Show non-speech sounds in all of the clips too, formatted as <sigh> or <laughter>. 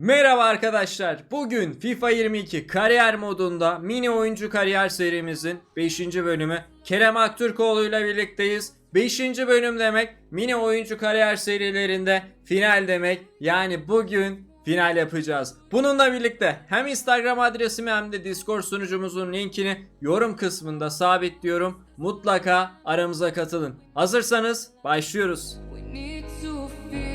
Merhaba arkadaşlar. Bugün FIFA 22 kariyer modunda mini oyuncu kariyer serimizin 5. bölümü Kerem Aktürkoğlu ile birlikteyiz. 5. bölüm demek mini oyuncu kariyer serilerinde final demek. Yani bugün final yapacağız. Bununla birlikte hem Instagram adresimi hem de Discord sunucumuzun linkini yorum kısmında sabitliyorum. Mutlaka aramıza katılın. Hazırsanız başlıyoruz. We need to feel,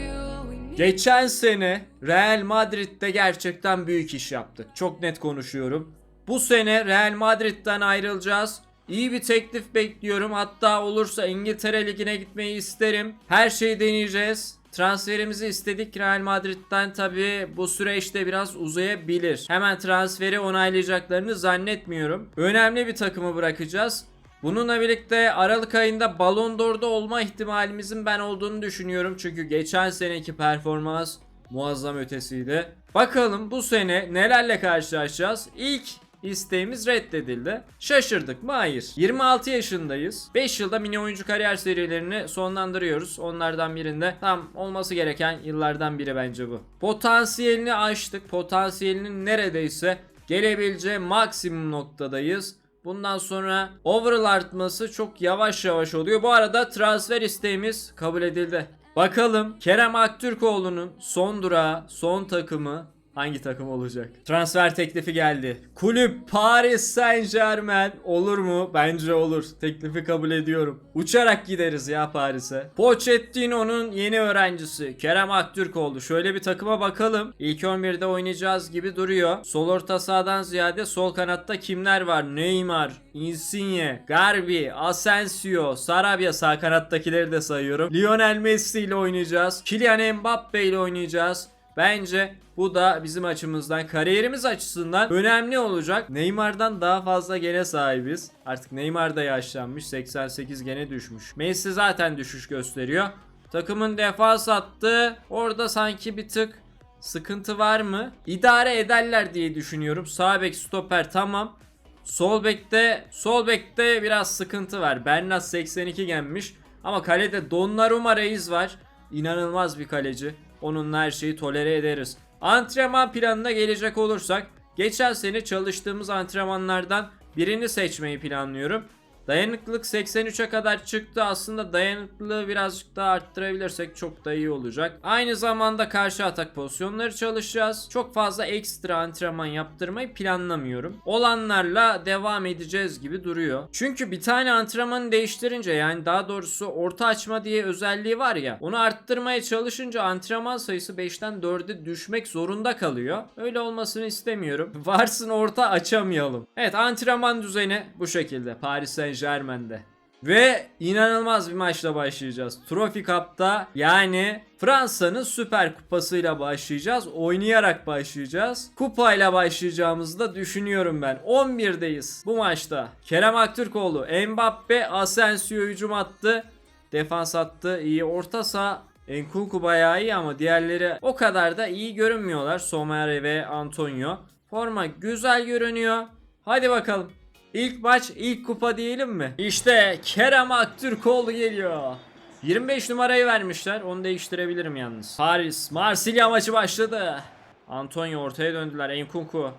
Geçen sene Real Madrid'de gerçekten büyük iş yaptık. Çok net konuşuyorum. Bu sene Real Madrid'den ayrılacağız. İyi bir teklif bekliyorum. Hatta olursa İngiltere Ligi'ne gitmeyi isterim. Her şeyi deneyeceğiz. Transferimizi istedik Real Madrid'den tabi bu süreçte biraz uzayabilir. Hemen transferi onaylayacaklarını zannetmiyorum. Önemli bir takımı bırakacağız. Bununla birlikte Aralık ayında Ballon d'Or'da olma ihtimalimizin ben olduğunu düşünüyorum. Çünkü geçen seneki performans muazzam ötesiydi. Bakalım bu sene nelerle karşılaşacağız? İlk isteğimiz reddedildi. Şaşırdık mı? Hayır. 26 yaşındayız. 5 yılda mini oyuncu kariyer serilerini sonlandırıyoruz. Onlardan birinde tam olması gereken yıllardan biri bence bu. Potansiyelini aştık. Potansiyelinin neredeyse gelebileceği maksimum noktadayız. Bundan sonra overall artması çok yavaş yavaş oluyor. Bu arada transfer isteğimiz kabul edildi. Bakalım Kerem Aktürkoğlu'nun son durağı, son takımı hangi takım olacak? Transfer teklifi geldi. Kulüp Paris Saint Germain olur mu? Bence olur. Teklifi kabul ediyorum. Uçarak gideriz ya Paris'e. Pochettino'nun yeni öğrencisi Kerem Aktürkoğlu. Şöyle bir takıma bakalım. İlk 11'de oynayacağız gibi duruyor. Sol orta sahadan ziyade sol kanatta kimler var? Neymar, Insigne, Garbi, Asensio, Sarabia sağ kanattakileri de sayıyorum. Lionel Messi ile oynayacağız. Kylian Mbappe ile oynayacağız. Bence bu da bizim açımızdan kariyerimiz açısından önemli olacak. Neymar'dan daha fazla gene sahibiz. Artık Neymar da yaşlanmış. 88 gene düşmüş. Messi zaten düşüş gösteriyor. Takımın defans attı. Orada sanki bir tık sıkıntı var mı? İdare ederler diye düşünüyorum. Sağ bek stoper tamam. Sol bekte sol bekte biraz sıkıntı var. Bernat 82 gelmiş. Ama kalede Donnarumma Reis var. İnanılmaz bir kaleci. Onunla her şeyi tolere ederiz. Antrenman planına gelecek olursak geçen sene çalıştığımız antrenmanlardan birini seçmeyi planlıyorum. Dayanıklılık 83'e kadar çıktı. Aslında dayanıklılığı birazcık daha arttırabilirsek çok da iyi olacak. Aynı zamanda karşı atak pozisyonları çalışacağız. Çok fazla ekstra antrenman yaptırmayı planlamıyorum. Olanlarla devam edeceğiz gibi duruyor. Çünkü bir tane antrenmanı değiştirince yani daha doğrusu orta açma diye özelliği var ya. Onu arttırmaya çalışınca antrenman sayısı 5'ten 4'e düşmek zorunda kalıyor. Öyle olmasını istemiyorum. <laughs> Varsın orta açamayalım. Evet antrenman düzeni bu şekilde. Paris Saint Germain'de. Ve inanılmaz bir maçla başlayacağız. Trophy Cup'ta yani Fransa'nın Süper Kupası'yla başlayacağız. Oynayarak başlayacağız. Kupayla başlayacağımızı da düşünüyorum ben. 11'deyiz bu maçta. Kerem Aktürkoğlu, Mbappe, Asensio hücum attı. Defans attı. iyi orta saha Enkunku bayağı iyi ama diğerleri o kadar da iyi görünmüyorlar. Somare ve Antonio. Forma güzel görünüyor. Hadi bakalım. İlk maç ilk kupa diyelim mi? İşte Kerem Aktürkoğlu geliyor. 25 numarayı vermişler. Onu değiştirebilirim yalnız. Paris, Marsilya maçı başladı. Antonio ortaya döndüler. Enkunku.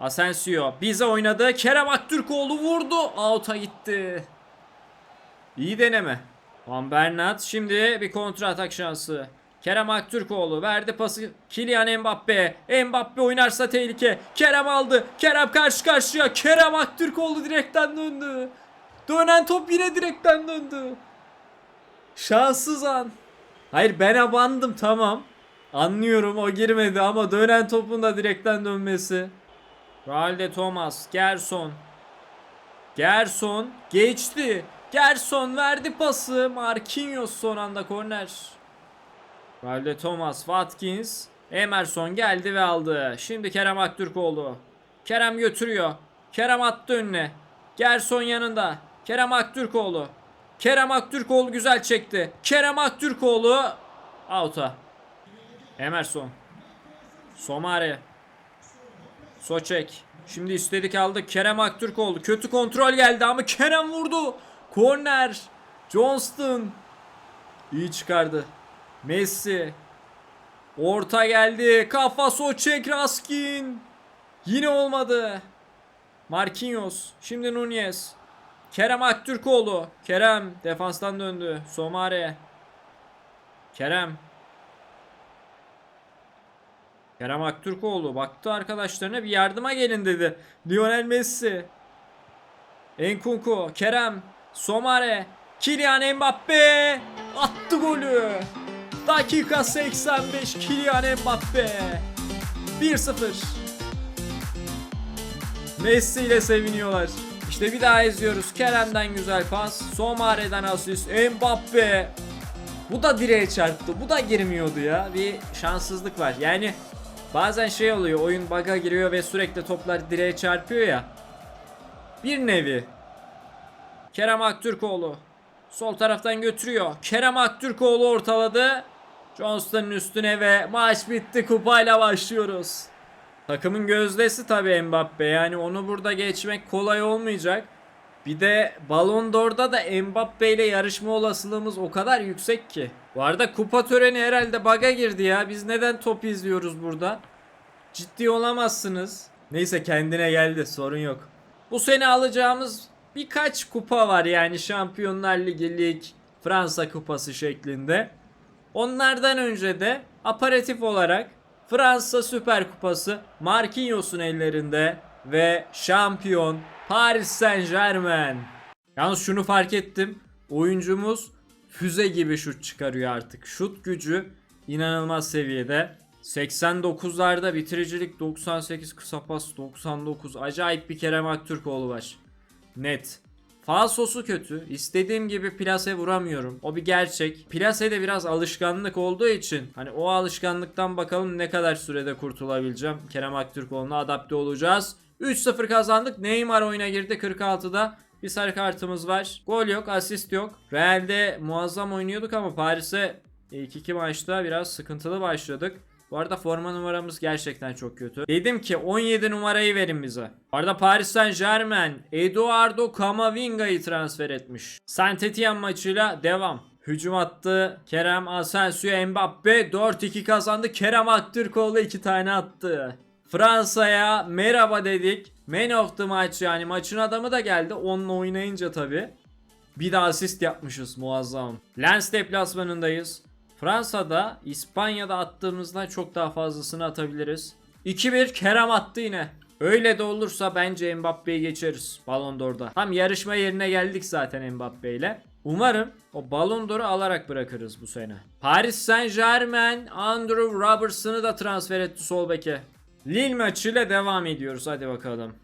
Asensio bize oynadı. Kerem Aktürkoğlu vurdu. Out'a gitti. İyi deneme. Van Bernat şimdi bir kontra atak şansı. Kerem Aktürkoğlu verdi pası Kylian Mbappe. Mbappe oynarsa tehlike. Kerem aldı. Kerem karşı karşıya. Kerem Aktürkoğlu direkten döndü. Dönen top yine direkten döndü. Şanssız an. Hayır ben abandım tamam. Anlıyorum o girmedi ama dönen topun da direkten dönmesi. Ralde Thomas, Gerson. Gerson geçti. Gerson verdi pası. Marquinhos son anda korner. Valde Thomas, Watkins. Emerson geldi ve aldı. Şimdi Kerem Aktürkoğlu. Kerem götürüyor. Kerem attı önüne. Gerson yanında. Kerem Aktürkoğlu. Kerem Aktürkoğlu güzel çekti. Kerem Aktürkoğlu out'a. Emerson. Somare. Soçek. Şimdi istedik aldık. Kerem Aktürkoğlu. Kötü kontrol geldi ama Kerem vurdu. Korner. Johnston. İyi çıkardı. Messi. Orta geldi. Kafa Soçek Raskin. Yine olmadı. Marquinhos. Şimdi Nunez. Kerem Aktürkoğlu. Kerem defanstan döndü. Somare. Kerem. Kerem Aktürkoğlu baktı arkadaşlarına bir yardıma gelin dedi. Lionel Messi. Enkunku, Kerem, Somare, Kylian Mbappe attı golü. Dakika 85 Kylian Mbappe. 1-0. Messi ile seviniyorlar. İşte bir daha izliyoruz. Kerem'den güzel pas. Somare'den asist. Mbappe. Bu da direğe çarptı. Bu da girmiyordu ya. Bir şanssızlık var. Yani bazen şey oluyor. Oyun bug'a giriyor ve sürekli toplar direğe çarpıyor ya. Bir nevi. Kerem Aktürkoğlu. Sol taraftan götürüyor. Kerem Aktürkoğlu ortaladı. Johnston'un üstüne ve maç bitti. Kupayla başlıyoruz. Takımın gözdesi tabii Mbappe. Yani onu burada geçmek kolay olmayacak. Bir de Ballon d'Or'da da Mbappe ile yarışma olasılığımız o kadar yüksek ki. Bu arada kupa töreni herhalde baga girdi ya. Biz neden top izliyoruz burada? Ciddi olamazsınız. Neyse kendine geldi sorun yok. Bu sene alacağımız birkaç kupa var yani Şampiyonlar Ligi, Lig, Fransa Kupası şeklinde. Onlardan önce de aparatif olarak Fransa Süper Kupası Marquinhos'un ellerinde ve şampiyon Paris Saint Germain. Yalnız şunu fark ettim. Oyuncumuz füze gibi şut çıkarıyor artık. Şut gücü inanılmaz seviyede. 89'larda bitiricilik 98 kısa pas 99 acayip bir Kerem Aktürkoğlu var. Net. Falsosu kötü. İstediğim gibi plase vuramıyorum. O bir gerçek. Plase de biraz alışkanlık olduğu için hani o alışkanlıktan bakalım ne kadar sürede kurtulabileceğim. Kerem Aktürkoğlu'na adapte olacağız. 3-0 kazandık. Neymar oyuna girdi 46'da. Bir sarı kartımız var. Gol yok, asist yok. Real'de muazzam oynuyorduk ama Paris'e ilk iki maçta biraz sıkıntılı başladık. Bu arada forma numaramız gerçekten çok kötü. Dedim ki 17 numarayı verin bize. Bu arada Paris Saint Germain Eduardo Camavinga'yı transfer etmiş. Saint Etienne maçıyla devam. Hücum attı. Kerem Asensio Mbappe 4-2 kazandı. Kerem Aktürkoğlu 2 tane attı. Fransa'ya merhaba dedik. Man of the match yani maçın adamı da geldi. Onunla oynayınca tabi. Bir de asist yapmışız muazzam. Lens deplasmanındayız. Fransa'da İspanya'da attığımızdan çok daha fazlasını atabiliriz. 2-1 Kerem attı yine. Öyle de olursa bence Mbappe'yi geçeriz Ballon d'Or'da. Tam yarışma yerine geldik zaten Mbappe ile. Umarım o Ballon d'Or'u alarak bırakırız bu sene. Paris Saint Germain Andrew Robertson'ı da transfer etti sol beke. Lille maçıyla devam ediyoruz hadi bakalım.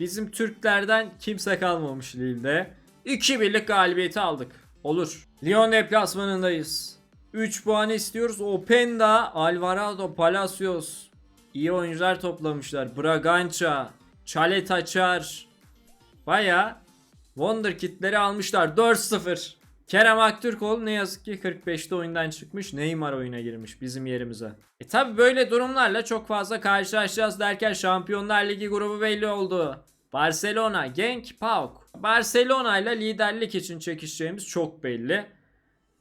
Bizim Türklerden kimse kalmamış Lille'de. 2-1'lik galibiyeti aldık. Olur. Lyon deplasmanındayız. 3 puan istiyoruz. Openda, Alvarado, Palacios. İyi oyuncular toplamışlar. Bragança, Chalet Açar. Baya Wonderkid'leri almışlar. 4-0. Kerem Aktürkoğlu ne yazık ki 45'te oyundan çıkmış. Neymar oyuna girmiş bizim yerimize. E tabi böyle durumlarla çok fazla karşılaşacağız derken Şampiyonlar Ligi grubu belli oldu. Barcelona, Genk, PAOK. Barcelona ile liderlik için çekişeceğimiz çok belli.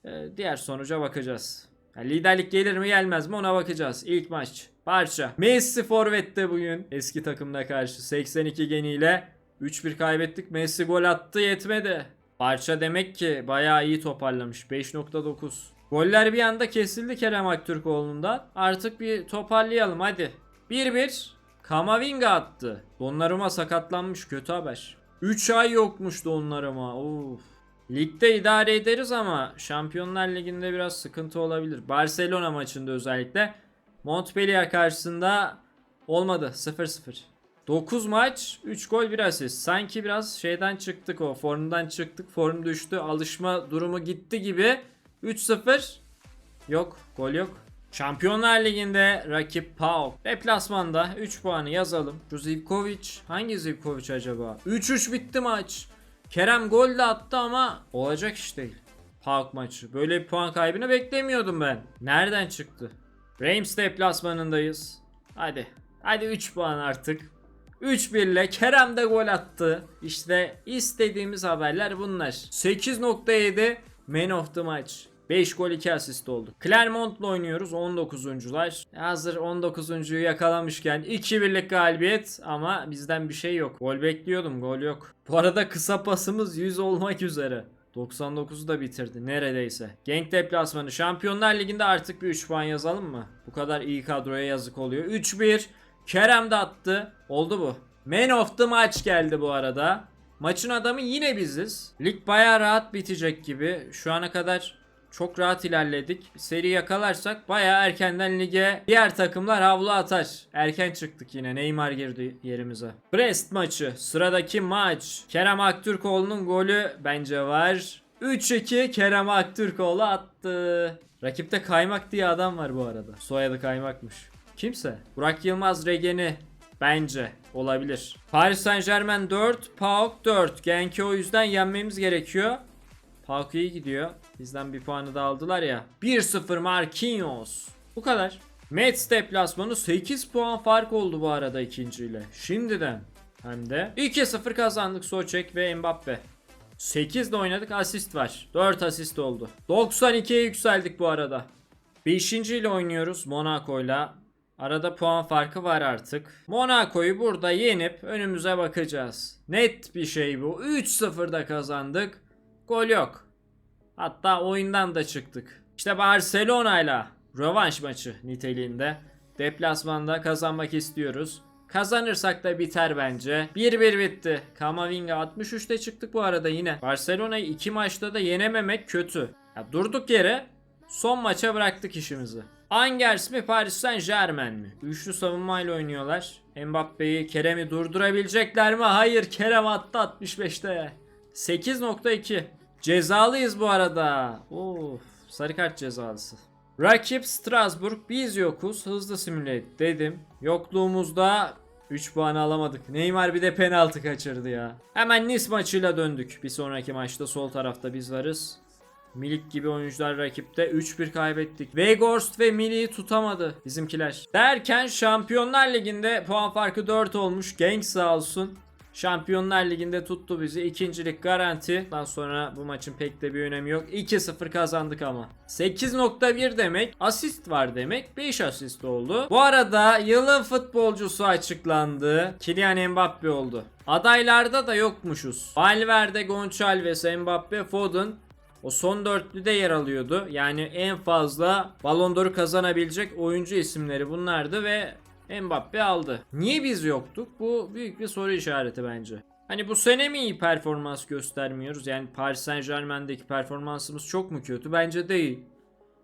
Ee, diğer sonuca bakacağız. Ya liderlik gelir mi gelmez mi ona bakacağız. İlk maç. Parça. Messi forvette bugün. Eski takımda karşı 82 geniyle 3-1 kaybettik. Messi gol attı yetmedi. Parça demek ki bayağı iyi toparlamış. 5.9. Goller bir anda kesildi Kerem Aktürkoğlu'ndan. Artık bir toparlayalım hadi. 1-1. Kamavinga attı. Donnarumma sakatlanmış kötü haber. 3 ay yokmuş Donnarumma. Of. Ligde idare ederiz ama Şampiyonlar Ligi'nde biraz sıkıntı olabilir. Barcelona maçında özellikle Montpellier karşısında olmadı 0-0. 9 maç 3 gol 1 asist. Sanki biraz şeyden çıktık o formdan çıktık form düştü alışma durumu gitti gibi 3-0 yok gol yok. Şampiyonlar Ligi'nde rakip PAOK. Deplasmanda 3 puanı yazalım. Şu Zivkovic hangi Zivkovic acaba? 3-3 bitti maç. Kerem gol de attı ama olacak iş değil. PAOK maçı. Böyle bir puan kaybını beklemiyordum ben. Nereden çıktı? Reims deplasmanındayız. Hadi. Hadi 3 puan artık. 3-1 ile Kerem de gol attı. İşte istediğimiz haberler bunlar. 8.7 Man of the Match. 5 gol 2 asist oldu. Clermont'la oynuyoruz 19'uncular. Hazır 19'uncuyu yakalamışken 2-1'lik galibiyet ama bizden bir şey yok. Gol bekliyordum gol yok. Bu arada kısa pasımız 100 olmak üzere. 99'u da bitirdi neredeyse. Genk deplasmanı Şampiyonlar Ligi'nde artık bir 3 puan yazalım mı? Bu kadar iyi kadroya yazık oluyor. 3-1 Kerem de attı. Oldu bu. Man of the match geldi bu arada. Maçın adamı yine biziz. Lig baya rahat bitecek gibi. Şu ana kadar çok rahat ilerledik. Seri yakalarsak baya erkenden lige diğer takımlar havlu atar. Erken çıktık yine. Neymar girdi yerimize. Brest maçı. Sıradaki maç. Kerem Aktürkoğlu'nun golü bence var. 3-2 Kerem Aktürkoğlu attı. Rakipte Kaymak diye adam var bu arada. Soyadı Kaymakmış. Kimse. Burak Yılmaz Regeni Bence olabilir. Paris Saint Germain 4, PAOK 4. Genk'i o yüzden yenmemiz gerekiyor. İyi gidiyor. Bizden bir puanı da aldılar ya. 1-0 Marquinhos. Bu kadar. Mets deplasmanı 8 puan fark oldu bu arada ikinciyle. Şimdiden. Hem de 2-0 kazandık Soçek ve Mbappe. 8 ile oynadık asist var. 4 asist oldu. 92'ye yükseldik bu arada. 5. ile oynuyoruz Monaco'yla. Arada puan farkı var artık. Monaco'yu burada yenip önümüze bakacağız. Net bir şey bu. 3-0'da kazandık. Gol yok. Hatta oyundan da çıktık. İşte Barcelona'yla rövanş maçı niteliğinde. Deplasmanda kazanmak istiyoruz. Kazanırsak da biter bence. 1-1 bitti. Kamavinga 63'te çıktık bu arada yine. Barcelona'yı iki maçta da yenememek kötü. Ya durduk yere son maça bıraktık işimizi. Angers mi Paris Saint Germain mi? Üçlü savunmayla oynuyorlar. Mbappe'yi Kerem'i durdurabilecekler mi? Hayır Kerem attı 65'te. 8.2. Cezalıyız bu arada. Of sarı kart cezalısı. Rakip Strasbourg biz yokuz hızlı simüle dedim. Yokluğumuzda 3 puan alamadık. Neymar bir de penaltı kaçırdı ya. Hemen Nice maçıyla döndük. Bir sonraki maçta sol tarafta biz varız. Milik gibi oyuncular rakipte 3-1 kaybettik. Weghorst ve Milik'i tutamadı bizimkiler. Derken Şampiyonlar Ligi'nde puan farkı 4 olmuş. Genk sağ olsun. Şampiyonlar Ligi'nde tuttu bizi. İkincilik garanti. Ondan sonra bu maçın pek de bir önemi yok. 2-0 kazandık ama. 8.1 demek asist var demek. 5 asist oldu. Bu arada yılın futbolcusu açıklandı. Kylian Mbappe oldu. Adaylarda da yokmuşuz. Valverde, Gonçalves, Mbappe, Foden o son dörtlüde yer alıyordu. Yani en fazla Ballon d'Or'u kazanabilecek oyuncu isimleri bunlardı ve Mbappe aldı. Niye biz yoktuk? Bu büyük bir soru işareti bence. Hani bu sene mi iyi performans göstermiyoruz? Yani Paris Saint Germain'deki performansımız çok mu kötü? Bence değil.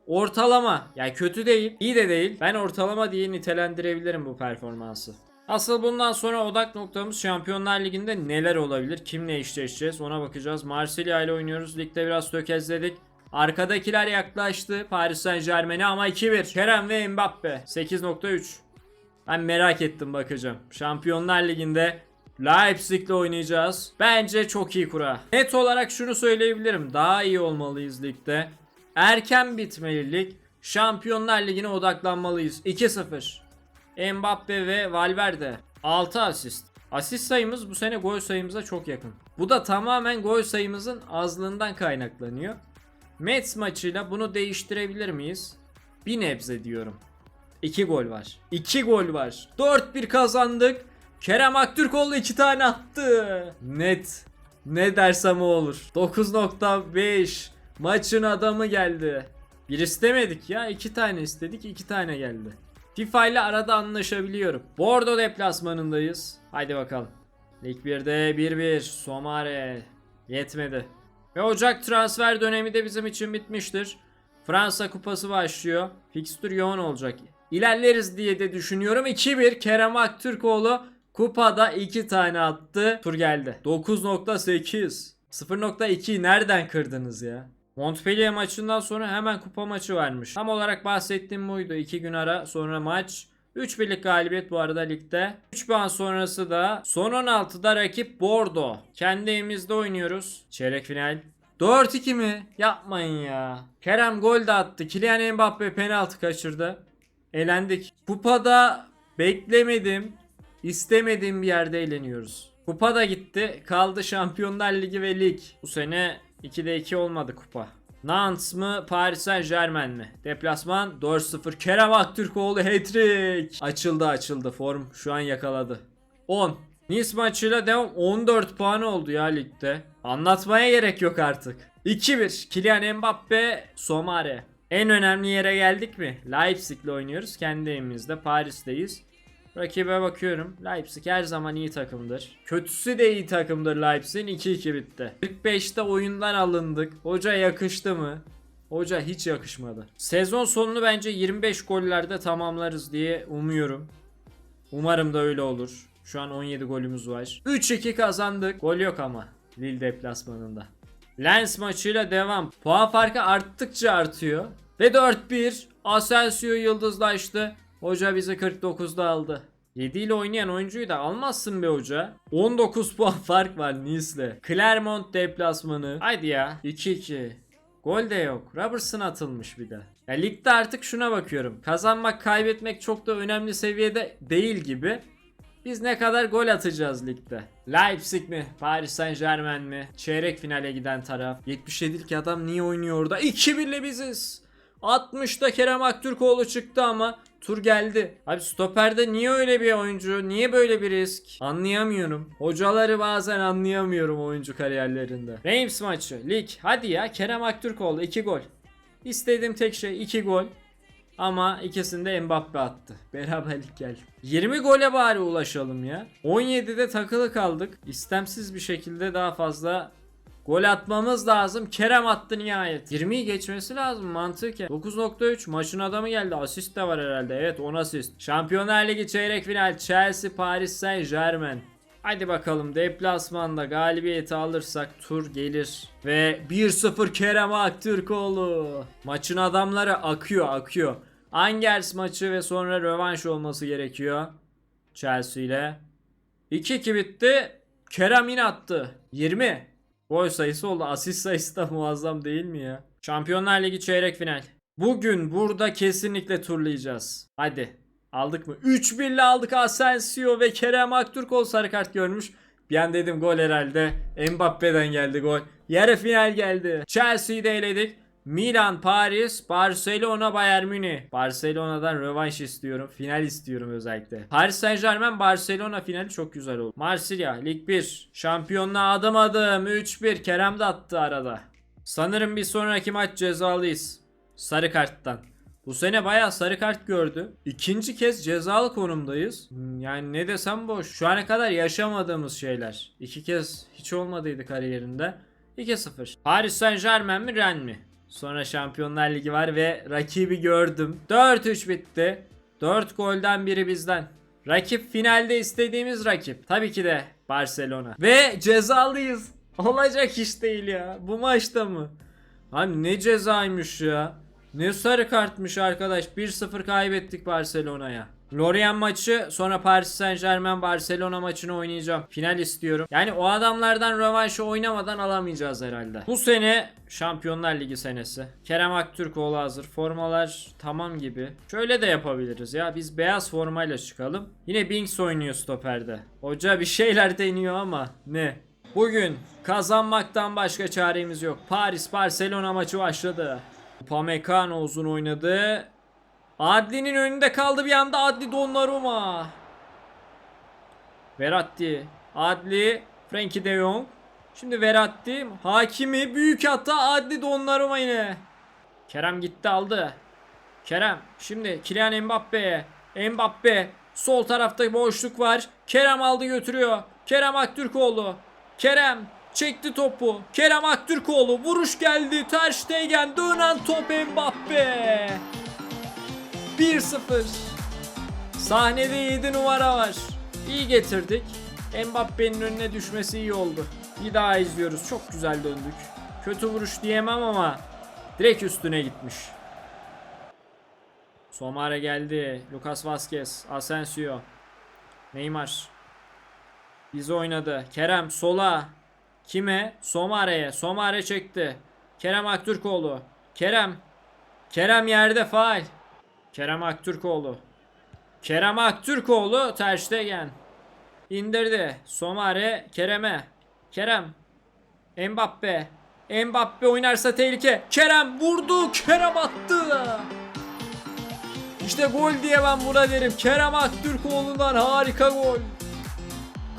Ortalama. Yani kötü değil, iyi de değil. Ben ortalama diye nitelendirebilirim bu performansı. Asıl bundan sonra odak noktamız Şampiyonlar Ligi'nde neler olabilir? Kimle eşleşeceğiz? Ona bakacağız. Marsilya ile oynuyoruz. Ligde biraz tökezledik. Arkadakiler yaklaştı Paris Saint Germain'e ama 2-1. Kerem ve Mbappe 8.3. Ben merak ettim bakacağım. Şampiyonlar Ligi'nde Leipzig'le oynayacağız. Bence çok iyi kura. Net olarak şunu söyleyebilirim. Daha iyi olmalıyız ligde. Erken bitmeli lig. Şampiyonlar Ligi'ne odaklanmalıyız. 2-0. Mbappe ve Valverde 6 asist. Asist sayımız bu sene gol sayımıza çok yakın. Bu da tamamen gol sayımızın azlığından kaynaklanıyor. Mets maçıyla bunu değiştirebilir miyiz? Bir nebze diyorum. 2 gol var. 2 gol var. 4-1 kazandık. Kerem Aktürkoğlu 2 tane attı. Net. Ne dersem o olur. 9.5. Maçın adamı geldi. Bir istemedik ya. 2 tane istedik. 2 tane geldi. FIFA ile arada anlaşabiliyorum. Bordo deplasmanındayız. Haydi bakalım. Lig 1'de 1-1. Somare. Yetmedi. Ve Ocak transfer dönemi de bizim için bitmiştir. Fransa kupası başlıyor. Fikstür yoğun olacak. İlerleriz diye de düşünüyorum. 2-1 Kerem Aktürkoğlu kupada 2 tane attı. Tur geldi. 9.8. 0.2 nereden kırdınız ya? Montpellier maçından sonra hemen kupa maçı varmış. Tam olarak bahsettiğim buydu. 2 gün ara sonra maç. 3 birlik galibiyet bu arada ligde. 3 puan sonrası da son 16'da rakip Bordo. Kendi evimizde oynuyoruz. Çeyrek final. 4-2 mi? Yapmayın ya. Kerem gol de attı. Kylian Mbappe penaltı kaçırdı. Elendik. Kupada beklemedim. istemediğim bir yerde eğleniyoruz. Kupa da gitti. Kaldı Şampiyonlar Ligi ve lig. Bu sene 2'de 2 olmadı kupa. Nantes mı Paris Saint Germain mi? Deplasman 4-0. Kerem Aktürkoğlu hat-trick. Açıldı açıldı form şu an yakaladı. 10. Nice maçıyla devam 14 puan oldu ya ligde. Anlatmaya gerek yok artık. 2-1 Kylian Mbappe Somare. En önemli yere geldik mi? Leipzig'le oynuyoruz. Kendi evimizde Paris'teyiz. Rakibe bakıyorum. Leipzig her zaman iyi takımdır. Kötüsü de iyi takımdır Leipzig'in 2-2 bitti. 45'te oyundan alındık. Hoca yakıştı mı? Hoca hiç yakışmadı. Sezon sonunu bence 25 gollerde tamamlarız diye umuyorum. Umarım da öyle olur. Şu an 17 golümüz var. 3-2 kazandık. Gol yok ama Lille deplasmanında. Lens maçıyla devam. Puan farkı arttıkça artıyor. Ve 4-1. Asensio yıldızlaştı. Hoca bizi 49'da aldı. 7 ile oynayan oyuncuyu da almazsın be hoca. 19 puan fark var Nice'le. Clermont deplasmanı. Haydi ya. 2-2. Gol de yok. Robertson atılmış bir de. Ya ligde artık şuna bakıyorum. Kazanmak kaybetmek çok da önemli seviyede değil gibi. Biz ne kadar gol atacağız ligde? Leipzig mi? Paris Saint Germain mi? Çeyrek finale giden taraf. 77'lik adam niye oynuyor orada? 2-1'le biziz. 60'da Kerem Aktürkoğlu çıktı ama tur geldi. Abi stoperde niye öyle bir oyuncu? Niye böyle bir risk? Anlayamıyorum. Hocaları bazen anlayamıyorum oyuncu kariyerlerinde. Reims maçı. Lig. Hadi ya Kerem Aktürkoğlu 2 gol. İstediğim tek şey 2 gol. Ama ikisinde de Mbappe attı. <laughs> Beraberlik geldi. 20 gole bari ulaşalım ya. 17'de takılı kaldık. İstemsiz bir şekilde daha fazla gol atmamız lazım. Kerem attı nihayet. 20'yi geçmesi lazım mantıken. 9.3 maçın adamı geldi. Asist de var herhalde. Evet 10 asist. Şampiyonlar Ligi çeyrek final Chelsea Paris Saint Germain. Hadi bakalım deplasmanda galibiyeti alırsak tur gelir. Ve 1-0 Kerem Aktürkoğlu. Maçın adamları akıyor akıyor. Angers maçı ve sonra rövanş olması gerekiyor. Chelsea ile. 2-2 bitti. Kerem yine attı. 20. Gol sayısı oldu. Asist sayısı da muazzam değil mi ya? Şampiyonlar Ligi çeyrek final. Bugün burada kesinlikle turlayacağız. Hadi. Aldık mı? 3-1 ile aldık Asensio ve Kerem Aktürkoğlu sarı kart görmüş. Bir an dedim gol herhalde. Mbappe'den geldi gol. Yarı final geldi. Chelsea'yi de eledik. Milan, Paris, Barcelona, Bayern Münih. Barcelona'dan rövanş istiyorum. Final istiyorum özellikle. Paris Saint Germain, Barcelona finali çok güzel oldu. Marsilya, Lig 1. Şampiyonluğa adım adım. 3-1. Kerem de attı arada. Sanırım bir sonraki maç cezalıyız. Sarı karttan. Bu sene bayağı sarı kart gördü. İkinci kez cezalı konumdayız. Hmm, Yani ne desem boş. Şu ana kadar yaşamadığımız şeyler. İki kez hiç olmadıydı kariyerinde. 2-0. Paris Saint Germain mi Rennes mi? Sonra Şampiyonlar Ligi var ve rakibi gördüm. 4-3 bitti. 4 golden biri bizden. Rakip finalde istediğimiz rakip. Tabii ki de Barcelona. Ve cezalıyız. Olacak iş değil ya. Bu maçta mı? Abi ne cezaymış ya. Ne sarı kartmış arkadaş. 1-0 kaybettik Barcelona'ya. Lorient maçı sonra Paris Saint Germain Barcelona maçını oynayacağım. Final istiyorum. Yani o adamlardan rövanşı oynamadan alamayacağız herhalde. Bu sene Şampiyonlar Ligi senesi. Kerem Aktürkoğlu hazır. Formalar tamam gibi. Şöyle de yapabiliriz ya. Biz beyaz formayla çıkalım. Yine Binks oynuyor stoperde. Hoca bir şeyler deniyor ama ne? Bugün kazanmaktan başka çaremiz yok. Paris Barcelona maçı başladı. Upamecano uzun oynadı. Adli'nin önünde kaldı bir anda Adli Donnarumma. Verratti, Adli, Frankie de Jong. Şimdi Verratti, Hakimi büyük hata Adli Donnarumma yine. Kerem gitti aldı. Kerem şimdi Kylian Mbappe'ye. Mbappe sol tarafta boşluk var. Kerem aldı götürüyor. Kerem Aktürkoğlu. Kerem çekti topu. Kerem Aktürkoğlu vuruş geldi. Ter Stegen dönen top Mbappe. 1-0. Sahnede 7 numara var. İyi getirdik. Mbappe'nin önüne düşmesi iyi oldu. Bir daha izliyoruz. Çok güzel döndük. Kötü vuruş diyemem ama direkt üstüne gitmiş. Somare geldi. Lucas Vazquez. Asensio. Neymar. Bizi oynadı. Kerem sola. Kime? Somare'ye. Somare çekti. Kerem Aktürkoğlu. Kerem. Kerem yerde faal. Kerem Aktürkoğlu. Kerem Aktürkoğlu Ter Stegen. İndirdi. Somare Kerem'e. Kerem. Mbappe. Mbappe oynarsa tehlike. Kerem vurdu. Kerem attı. İşte gol diye ben buna derim. Kerem Aktürkoğlu'ndan harika gol.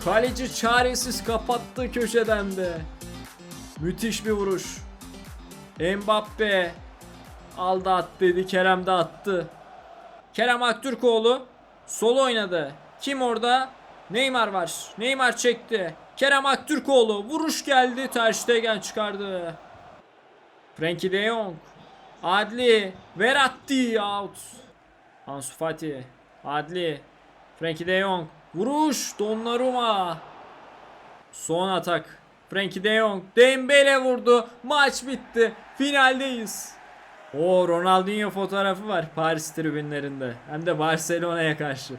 Kaleci çaresiz kapattı köşeden de. Müthiş bir vuruş. Mbappe aldı at dedi. Kerem de attı. Kerem Aktürkoğlu sol oynadı. Kim orada? Neymar var. Neymar çekti. Kerem Aktürkoğlu vuruş geldi. Ter Stegen çıkardı. Frenkie de Jong. Adli. Verratti out. Ansu Fati. Adli. Frenkie de Jong. Vuruş. Donnarumma. Son atak. Frenkie de Jong. Dembele vurdu. Maç bitti. Finaldeyiz. O Ronaldinho fotoğrafı var Paris tribünlerinde. Hem de Barcelona'ya karşı.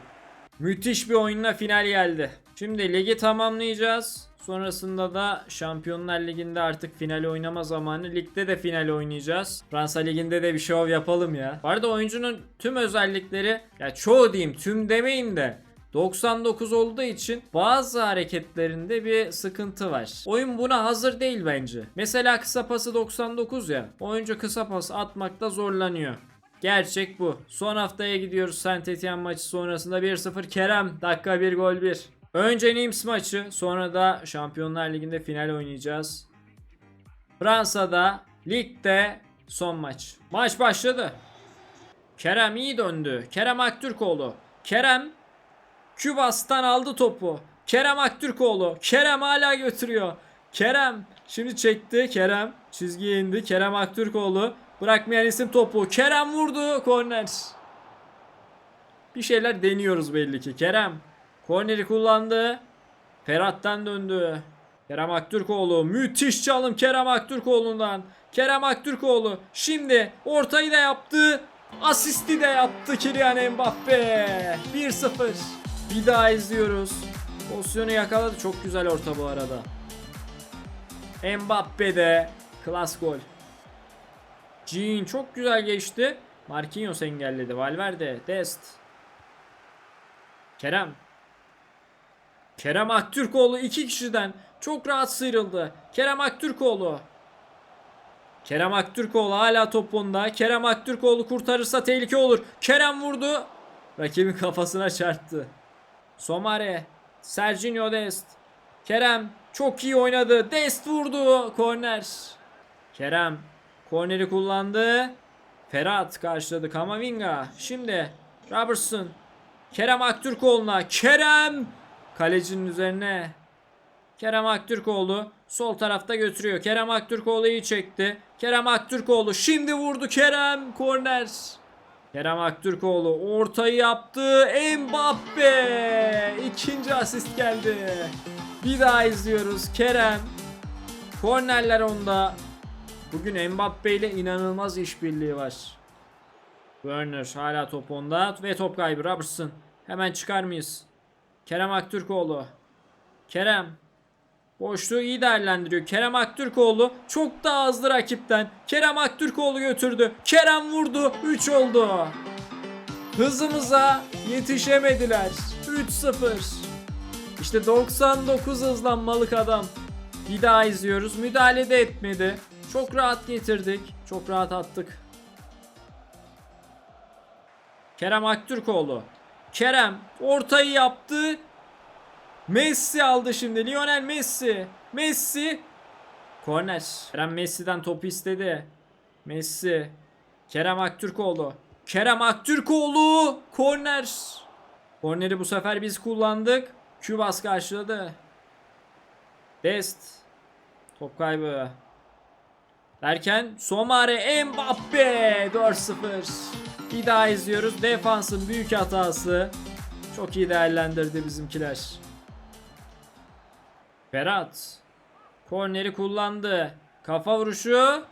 Müthiş bir oyunla final geldi. Şimdi ligi tamamlayacağız. Sonrasında da Şampiyonlar Ligi'nde artık final oynama zamanı. Ligde de final oynayacağız. Fransa Ligi'nde de bir şov yapalım ya. Bu arada oyuncunun tüm özellikleri ya çoğu diyeyim tüm demeyeyim de 99 olduğu için bazı hareketlerinde bir sıkıntı var. Oyun buna hazır değil bence. Mesela kısa pası 99 ya. Oyuncu kısa pas atmakta zorlanıyor. Gerçek bu. Son haftaya gidiyoruz Saint Etienne maçı sonrasında 1-0 Kerem. Dakika 1 gol 1. Önce Nims maçı sonra da Şampiyonlar Ligi'nde final oynayacağız. Fransa'da ligde son maç. Maç başladı. Kerem iyi döndü. Kerem Aktürkoğlu. Kerem Kübas'tan aldı topu. Kerem Aktürkoğlu. Kerem hala götürüyor. Kerem şimdi çekti. Kerem çizgiye indi. Kerem Aktürkoğlu bırakmayan isim topu. Kerem vurdu. Korner. Bir şeyler deniyoruz belli ki. Kerem korneri kullandı. Ferhat'tan döndü. Kerem Aktürkoğlu müthiş çalım Kerem Aktürkoğlu'ndan. Kerem Aktürkoğlu şimdi ortayı da yaptı. Asisti de yaptı Kylian Mbappe. 1-0. Bir daha izliyoruz. Pozisyonu yakaladı. Çok güzel orta bu arada. Mbappe de klas gol. Jean çok güzel geçti. Marquinhos engelledi. Valverde, Dest. Kerem. Kerem Aktürkoğlu iki kişiden çok rahat sıyrıldı. Kerem Aktürkoğlu. Kerem Aktürkoğlu hala top onda. Kerem Aktürkoğlu kurtarırsa tehlike olur. Kerem vurdu. Rakibin kafasına çarptı. Somare. Serginho Dest. Kerem çok iyi oynadı. Dest vurdu. Korner. Kerem korneri kullandı. Ferhat karşıladı Kamavinga. Şimdi Robertson. Kerem Aktürkoğlu'na. Kerem kalecinin üzerine. Kerem Aktürkoğlu sol tarafta götürüyor. Kerem Aktürkoğlu iyi çekti. Kerem Aktürkoğlu şimdi vurdu Kerem korner. Kerem Aktürkoğlu ortayı yaptı. Mbappe ikinci asist geldi. Bir daha izliyoruz. Kerem kornerler onda. Bugün Mbappe ile inanılmaz işbirliği var. Werner hala top onda ve top kaybı Robertson. Hemen çıkar mıyız? Kerem Aktürkoğlu. Kerem Boşluğu iyi değerlendiriyor. Kerem Aktürkoğlu çok daha hızlı rakipten. Kerem Aktürkoğlu götürdü. Kerem vurdu. 3 oldu. Hızımıza yetişemediler. 3-0. İşte 99 hızlanmalık adam. Bir daha izliyoruz. Müdahale de etmedi. Çok rahat getirdik. Çok rahat attık. Kerem Aktürkoğlu. Kerem ortayı yaptı. Messi aldı şimdi. Lionel Messi. Messi. Korner. Kerem Messi'den topu istedi. Messi. Kerem Aktürkoğlu. Kerem Aktürkoğlu. Korner. Korneri bu sefer biz kullandık. Kübas karşıladı. Dest. Top kaybı. Derken Somare Mbappe 4-0. Bir daha izliyoruz. Defansın büyük hatası. Çok iyi değerlendirdi bizimkiler. Ferhat. Korneri kullandı. Kafa vuruşu.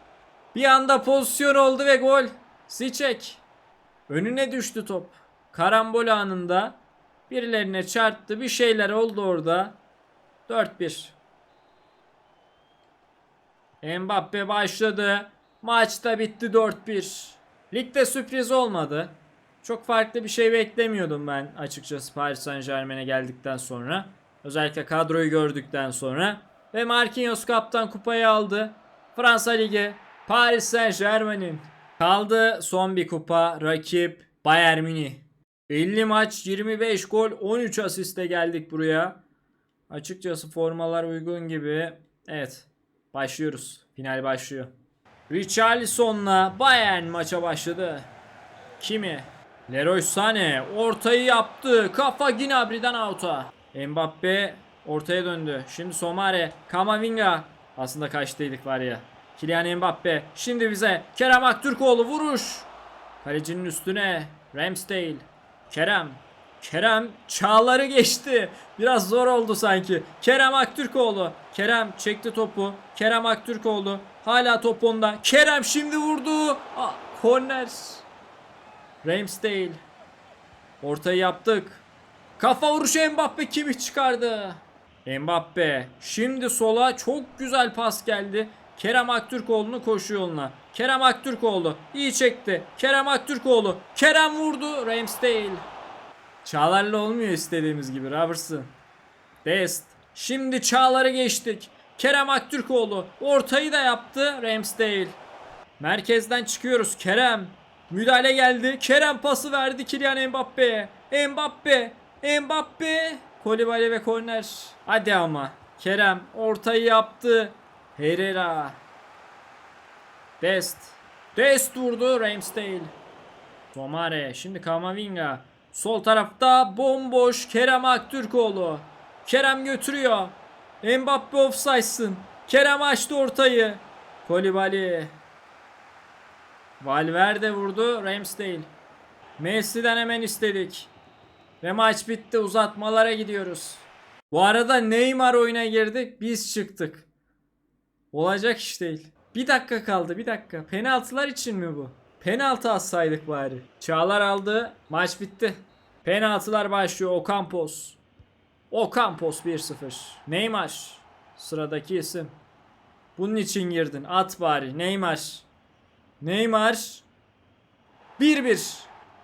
Bir anda pozisyon oldu ve gol. Siçek. Önüne düştü top. Karambol anında birilerine çarptı. Bir şeyler oldu orada. 4-1. Mbappe başladı. Maçta bitti 4-1. Ligde sürpriz olmadı. Çok farklı bir şey beklemiyordum ben açıkçası Paris Saint Germain'e geldikten sonra. Özellikle kadroyu gördükten sonra. Ve Marquinhos kaptan kupayı aldı. Fransa Ligi Paris Saint Germain'in. Kaldı son bir kupa rakip Bayern Münih. 50 maç 25 gol 13 asiste geldik buraya. Açıkçası formalar uygun gibi. Evet başlıyoruz. Final başlıyor. Richarlison'la Bayern maça başladı. Kimi? Leroy Sané ortayı yaptı. Kafa Gnabry'den out'a. Mbappe ortaya döndü. Şimdi Somare, Kamavinga. Aslında kaçtaydık var ya. Kylian Mbappe. Şimdi bize Kerem Aktürkoğlu vuruş. Kalecinin üstüne Ramsdale. Kerem. Kerem çağları geçti. Biraz zor oldu sanki. Kerem Aktürkoğlu. Kerem çekti topu. Kerem Aktürkoğlu. Hala top onda. Kerem şimdi vurdu. Aa, korner. Ramsdale. Ortayı yaptık. Kafa vuruşu Mbappe kimi çıkardı? Mbappe. Şimdi sola çok güzel pas geldi. Kerem Aktürkoğlu'nu koşu yoluna. Kerem Aktürkoğlu iyi çekti. Kerem Aktürkoğlu. Kerem vurdu. Ramsdale. Çağlar'la olmuyor istediğimiz gibi Robertson. Best. Şimdi Çağlar'ı geçtik. Kerem Aktürkoğlu ortayı da yaptı Ramsdale. Merkezden çıkıyoruz Kerem. Müdahale geldi. Kerem pası verdi Kylian Mbappe'ye. Mbappe. Mbappe. Kolibali ve korner. Hadi ama. Kerem ortayı yaptı. Herrera. Dest. Dest vurdu Ramsdale. Somare. Şimdi Kamavinga. Sol tarafta bomboş Kerem Aktürkoğlu. Kerem götürüyor. Mbappe offside'sın. Kerem açtı ortayı. Kolibali. Valverde vurdu. Ramsdale. Messi'den hemen istedik. Ve maç bitti. Uzatmalara gidiyoruz. Bu arada Neymar oyuna girdi. Biz çıktık. Olacak iş değil. Bir dakika kaldı. Bir dakika. Penaltılar için mi bu? Penaltı atsaydık bari. Çağlar aldı. Maç bitti. Penaltılar başlıyor. Ocampos. Ocampos 1-0. Neymar. Sıradaki isim. Bunun için girdin. At bari. Neymar. Neymar. 1-1.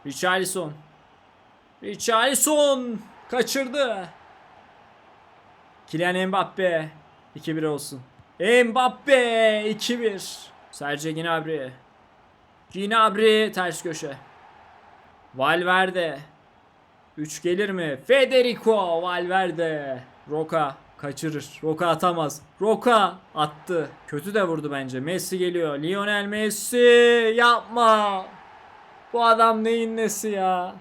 Richarlison. Richarlison. Kaçırdı. Kylian Mbappe. 2-1 olsun. Mbappe 2-1. Sergio Gnabry. Gnabry ters köşe. Valverde. 3 gelir mi? Federico Valverde. Roka kaçırır. Roka atamaz. Roka attı. Kötü de vurdu bence. Messi geliyor. Lionel Messi yapma. Bu adam neyin nesi ya?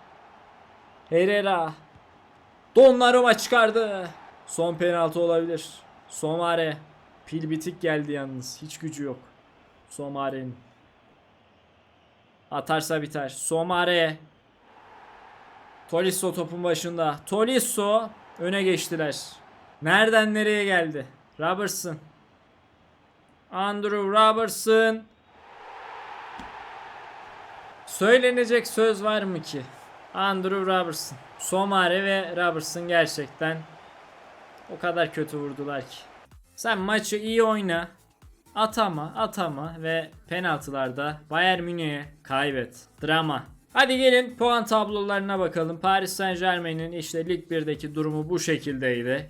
Herrera. Donnarumma çıkardı. Son penaltı olabilir. Somare. Pil bitik geldi yalnız. Hiç gücü yok. Somare'nin. Atarsa biter. Somare. Tolisso topun başında. Tolisso öne geçtiler. Nereden nereye geldi? Robertson. Andrew Robertson. Söylenecek söz var mı ki? Andrew Robertson. Somare ve Robertson gerçekten o kadar kötü vurdular ki. Sen maçı iyi oyna. Atama, atama ve penaltılarda Bayern Münih'e kaybet. Drama. Hadi gelin puan tablolarına bakalım. Paris Saint Germain'in işte Lig 1'deki durumu bu şekildeydi.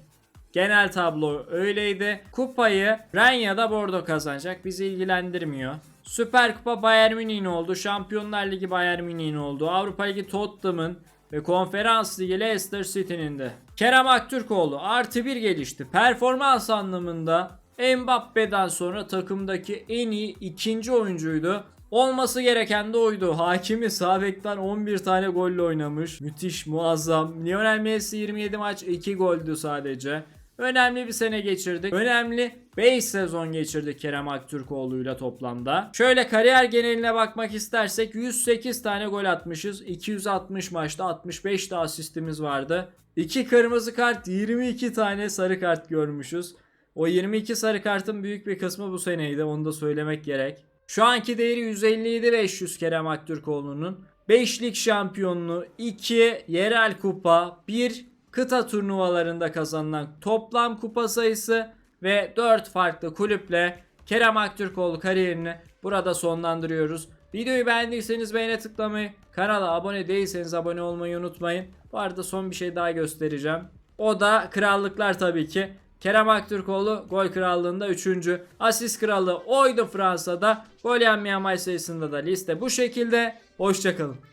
Genel tablo öyleydi. Kupayı Rennes ya da Bordeaux kazanacak. Bizi ilgilendirmiyor. Süper Kupa Bayern Münih'in oldu. Şampiyonlar Ligi Bayern Münih'in oldu. Avrupa Ligi Tottenham'ın ve Konferans Ligi Leicester City'nin de. Kerem Aktürkoğlu artı bir gelişti. Performans anlamında Mbappe'den sonra takımdaki en iyi ikinci oyuncuydu. Olması gereken de oydu. Hakimi sağ bekten 11 tane golle oynamış. Müthiş, muazzam. Lionel Messi 27 maç 2 goldü sadece. Önemli bir sene geçirdik. Önemli 5 sezon geçirdik Kerem Aktürkoğlu'yla toplamda. Şöyle kariyer geneline bakmak istersek 108 tane gol atmışız. 260 maçta 65 de asistimiz vardı. 2 kırmızı kart 22 tane sarı kart görmüşüz. O 22 sarı kartın büyük bir kısmı bu seneydi onu da söylemek gerek. Şu anki değeri 157 500 Kerem Aktürkoğlu'nun. 5 lig şampiyonluğu, 2 yerel kupa, 1 kıta turnuvalarında kazanılan toplam kupa sayısı ve 4 farklı kulüple Kerem Aktürkoğlu kariyerini burada sonlandırıyoruz. Videoyu beğendiyseniz beğene tıklamayı, kanala abone değilseniz abone olmayı unutmayın. Bu arada son bir şey daha göstereceğim. O da krallıklar tabii ki. Kerem Aktürkoğlu gol krallığında 3. Asist kralı oydu Fransa'da. Gol yenmeyen maç sayısında da liste bu şekilde. Hoşçakalın.